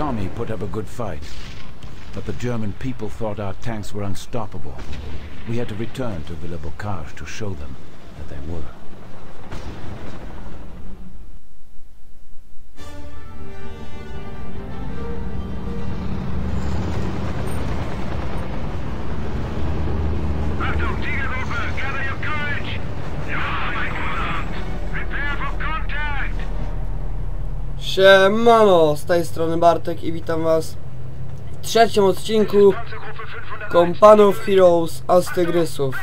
Tommy put up a good fight, but the German people thought our tanks were unstoppable. We had to return to Villa Bocage to show them that they were. Achtung, Tigergruppe, gather your courage! Siemano, z tej strony Bartek i witam was w trzecim odcinku Panzergruppe 501. Kompanów Heroes Astygrysów.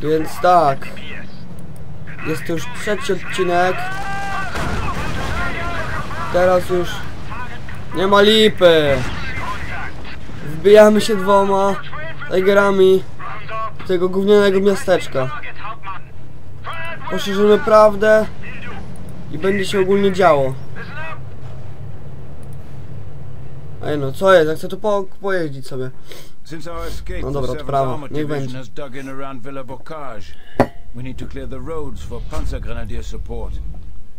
Więc tak, jest to już trzeci odcinek. Teraz już nie ma lipy. Wbijamy się dwoma Tigerami tego gównianego miasteczka. Poszerzymy prawdę. I będzie się ogólnie działo. Ej no, co jest? Ja chcę tu po, pojeździć sobie. No dobra, 7th odprawa. Armored Niech będzie. We need to clear the roads for Panzer Grenadier support.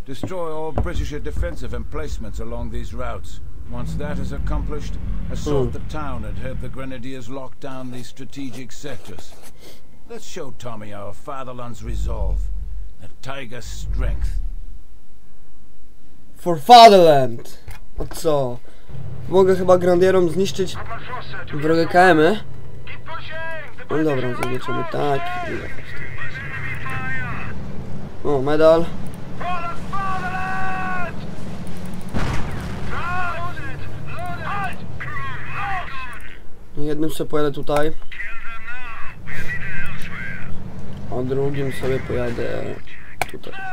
Destroy all British defensive emplacements along these routes. Once that is accomplished, assault Hmm. the town and have the Grenadiers lock down these strategic sectors. Let's show Tommy our fatherland's resolve, the tiger's strength. For Fatherland! O co? Mogę chyba Grandierom zniszczyć wrogie pushing! The No dobra, zobaczymy tak. O, medal. Load! Jednym sobie pojadę tutaj, a drugim sobie pojadę tutaj.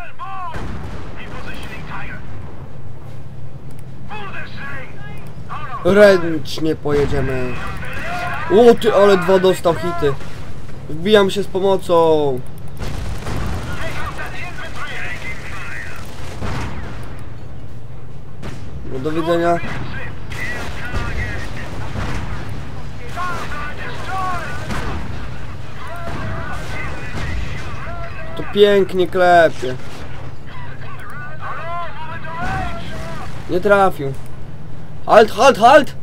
Ręcznie pojedziemy. O ty, ale dwa dostał hity. Wbijam się z pomocą. No do widzenia. To pięknie klepie. Nie trafił. Halt, halt, halt!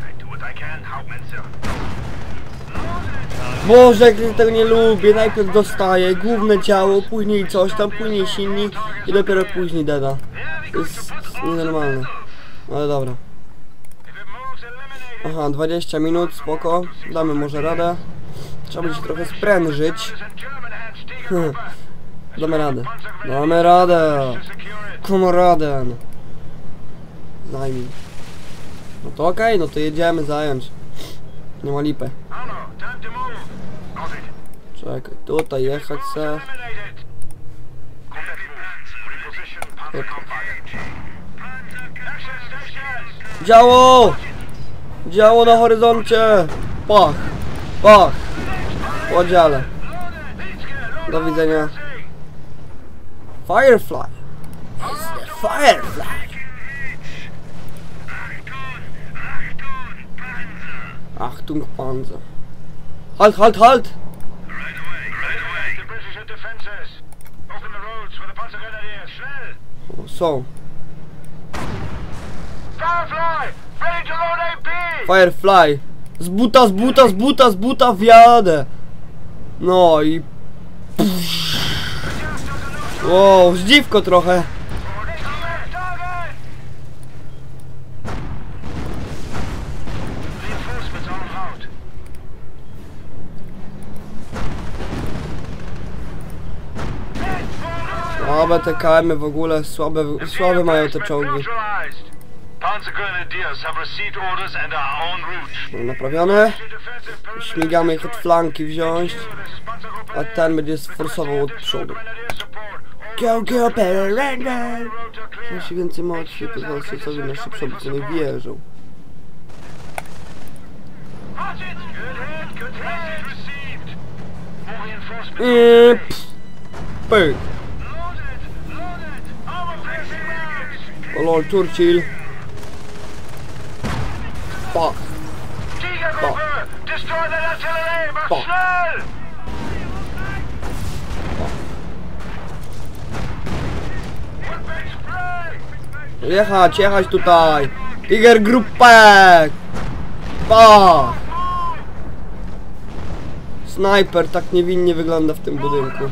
Boże, jak ja tego nie lubię. Najpierw dostaję główne ciało, później coś tam, później silni i dopiero później deda. To jest nienormalne. Ale dobra. Aha, 20 minut, spoko. Damy może radę. Trzeba będzie się trochę sprężyć. Damy radę. Damy radę. Komraden. Zajmij. No to okej, no to jedziemy zająć. Nie ma lipy. Czekaj, tutaj jechać se. Działo! Działo na horyzoncie! Pach! Pach! Podziale. Do widzenia. Firefly! It's the Firefly! Achtung Panzer. Halt, halt, halt! Right away. Right away. The British defenses. Open the roads for the Panzer Grenadiers. Schnell. O, Są. Firefly. Ready to load AP. Firefly! Z buta, z buta, z buta, z buta wjadę! No i... Wow, zdziwko trochę. Słabe te KM w ogóle, słabe, słabe mają te czołgi. Naprawione. Śmigamy ich od flanki wziąć, a ten będzie sforsował od przodu. Go, go, clear. Musi więcej mocy, to zawsze sobie na szybsze, bo nie wierzą. It. Good Bom. schnell. One base spray. Jechać, jechać tutaj! Tiger Grupek! Pa! Snajper tak niewinnie wygląda w tym budynku.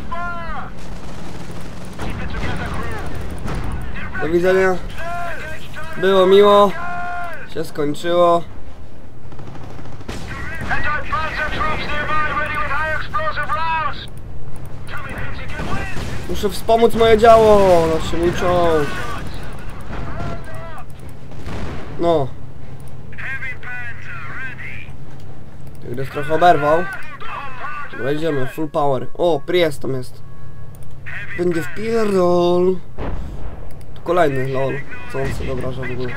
Do widzenia. Było miło. Się skończyło. Muszę wspomóc moje działo. Znaczy mój czołg. No. Ready. Tygrys trochę oberwał. Dobra, idziemy, full power. O, Priest tam jest. Będzie wpierdol. Tu kolejny, lol. Co on sobie wyobraża w ogóle?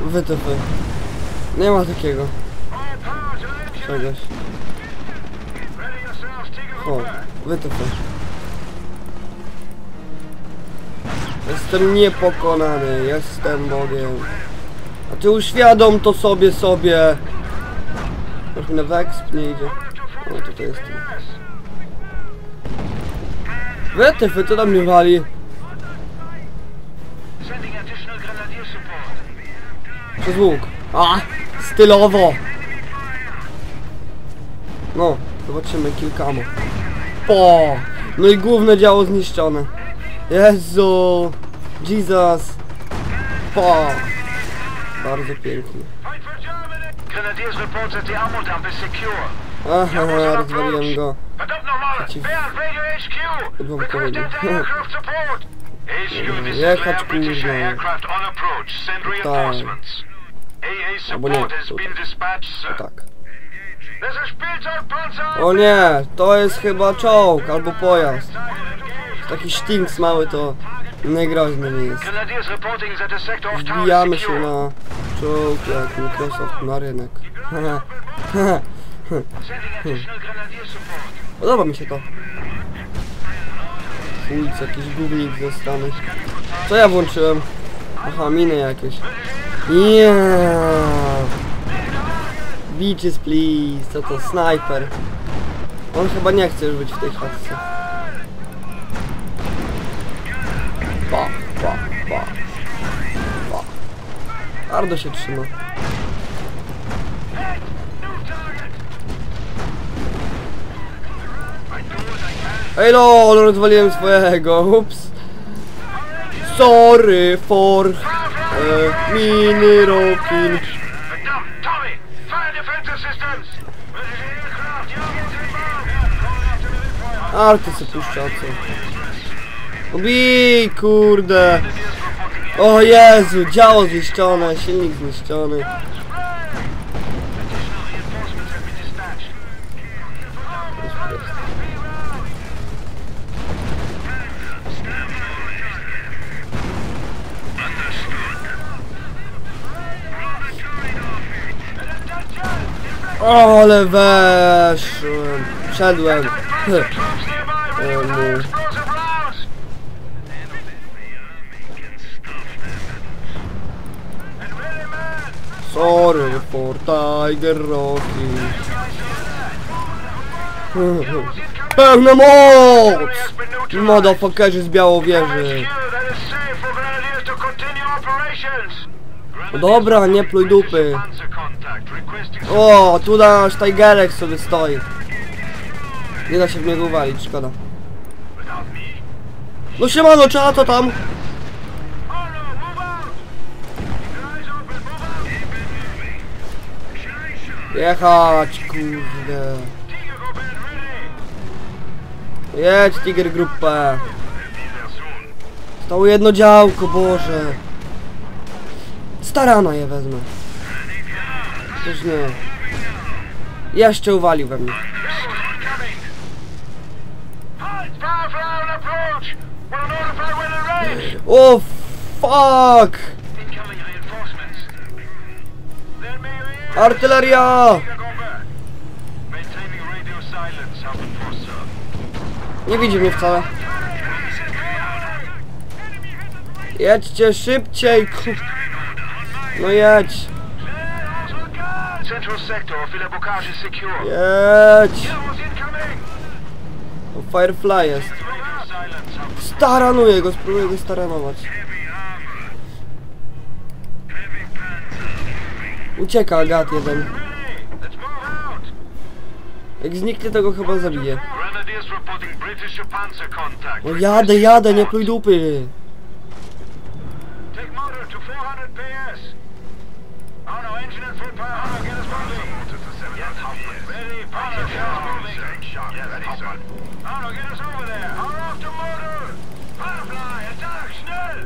Wytyfy. Nie ma takiego czegoś. O, wytyfy. Jestem niepokonany, jestem Bogiem. A ty uświadom to sobie, sobie. Już mi na Wexp nie idzie. O, tutaj jest. Wytyfy, co tam mnie wali? Przez łuk. A! Stylowo! No, zobaczymy kilkamo. Po! No i główne działo zniszczone. Jezu! Jesus! Po! Bardzo pięknie. Ammo. Aha, rozwaliłem go. Przeciw- is Jechać, kurwa. AA Albo nie, tutaj. Tak. Spielzeugpanzer. O nie, to jest chyba czołg albo pojazd. Taki sztinks mały to niegroźny nie jest. Wbijamy się na czołg jak Microsoft na rynek. Podoba mi się to. Fulc, jakiś gównik zostany. Co ja włączyłem? Aha, miny jakieś. Yeah. Beaches please, co to? Sniper. On chyba nie chce już być w tej chatce. Ba, ba, ba. Ba. Hardo się trzyma. Ej lol, rozwaliłem swojego, ups. Sorry for e, mini fire. Arty se puszcza, co? Obi, kurde. O Jezu, działo zniszczone, silnik zniszczony. Rounds. And ready, man. Sorry for Tiger Rocky. Pełna moc! Motherfuckerzy z Białowieży. No dobra, nie pluj dupy. O, tu nasz Tigerek sobie stoi. Nie da się w niego uwalić, szkoda. No siemano, trzeba to tam? Jechać, kurde. Jedź, Tiger Grupę. Stało jedno działko, Boże. Starana je wezmę. Też nie. Jeszcze uwalił we mnie. O, fuck! Artyleria! Nie widzi mnie wcale. Jedźcie szybciej, ku... No jedź. Central sector is secure. Jedź. Killers incoming! O, Firefly jest. Staranuję go, spróbuję go staranować. Ucieka Agat jeden. Jak zniknie, to go chyba zabije. No jadę, jadę, nie pluj dupy. Take motor to 400 PS. Oh no, engine and full power. Oh no, get us moving. Yes, Ready, panzer shells moving. Yes, ready, sir. Get us over there. Power off to motor. Firefly, attack, schnell.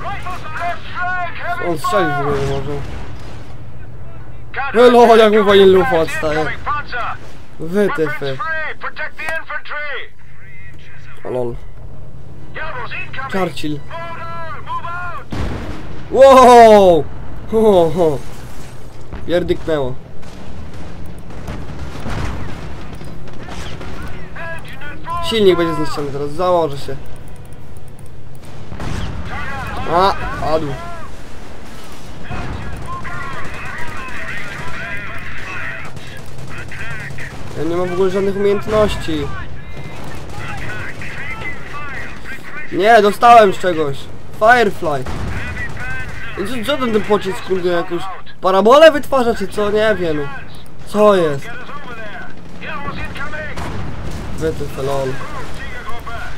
Rifles left flank, heavy On fire. Hello, jak mu fajnie lufa odstaje. infantry. O lol. Churchill. Wow! Ho, ho. Pierdyknęło. Silnik będzie zniszczony teraz, założę się. A, padł. Ja nie mam w ogóle żadnych umiejętności. Nie, dostałem z czegoś. Firefly. Co, co ten, ten pocisk kurde jakąś parabolę wytwarza czy co? Nie wiem. Co jest? Get us over there. Gallows incoming. Go back.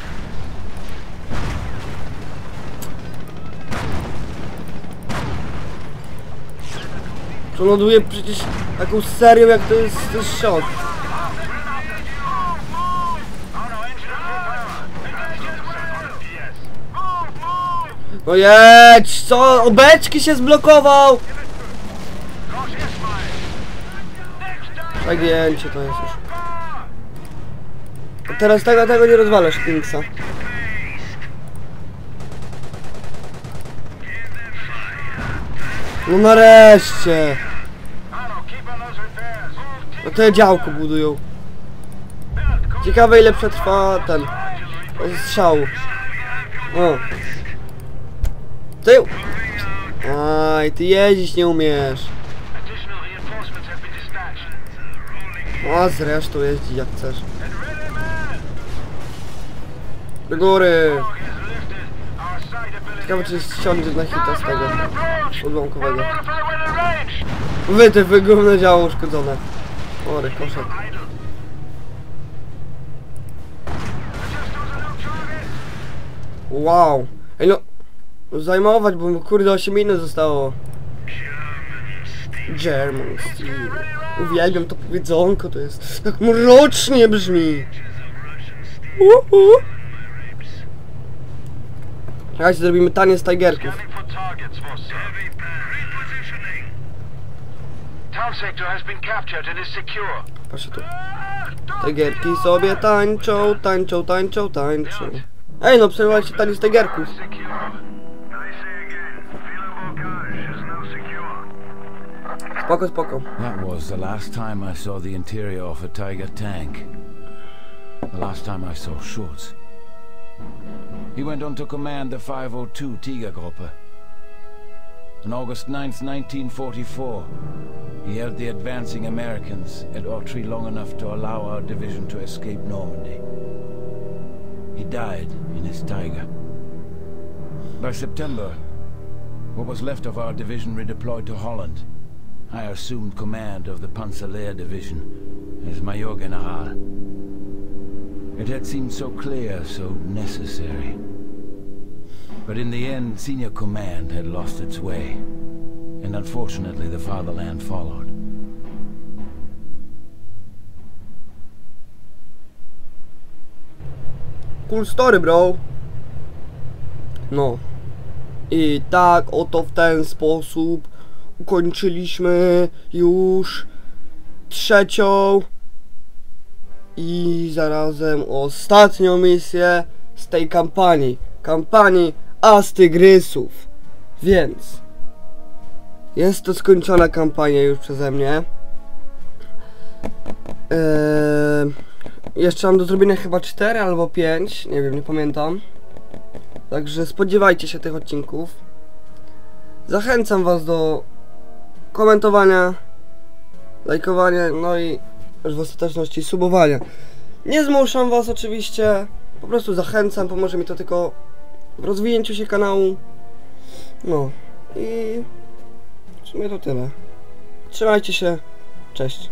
To przecież taką serią jak to jest, to jest szok. No, jedź, co? Obeczki się zblokował! Przegięcie to jest już. Teraz tego, tego nie rozwalasz, Kingsa. No nareszcie! No, te działko budują. Ciekawe ile przetrwa ten strzał. O. Tył! Aj, ty jeździć nie umiesz. A zresztą jeździ jak chcesz. Do góry! Ciekawe czy ściągnie na hita z tego odłamkowego. Notify when in range. Wy te wygówne działo uszkodzone. Ory, koszek. Wow. Ej no. Zajmować, bo kurde 8 minut zostało. German Steel. Uwielbiam to powiedzonko, to jest tak mrocznie brzmi. Uhu. Słuchajcie, zrobimy tanie z Tigerków. Scanning for targets for sir. Repositioning. Town sector has been captured and is secure. Patrzcie tu. Tigerki sobie tańczą, tańczą, tańczą, tańczą. Ej no, przerwaliście tanie z Tigerków. Spoko, spoko. That was the last time I saw the interior of a Tiger tank. The last time I saw Schultz. He went on to command the 502 Tigergruppe. On August 9, 1944, he held the advancing Americans at Autry long enough to allow our division to escape Normandy. He died in his Tiger. By September, what was left of our division redeployed to Holland. I assumed command of the Panzerlehr Division as Major General. It had seemed so clear, so necessary. But in the end, senior command had lost its way. And unfortunately, the fatherland followed. Cool story, bro. No. I tak oto w ten sposób ukończyliśmy już trzecią i zarazem ostatnią misję z tej kampanii. Kampanii Astygrysów. Więc jest to skończona kampania już przeze mnie. Eee, jeszcze mam do zrobienia chyba 4 albo 5, nie wiem, nie pamiętam. Także spodziewajcie się tych odcinków. Zachęcam was do komentowania, lajkowania, no i w ostateczności subowania. Nie zmuszam was oczywiście, po prostu zachęcam, pomoże mi to tylko rozwinięciu się kanału. No i w sumie to tyle. Trzymajcie się, cześć.